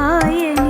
Narayana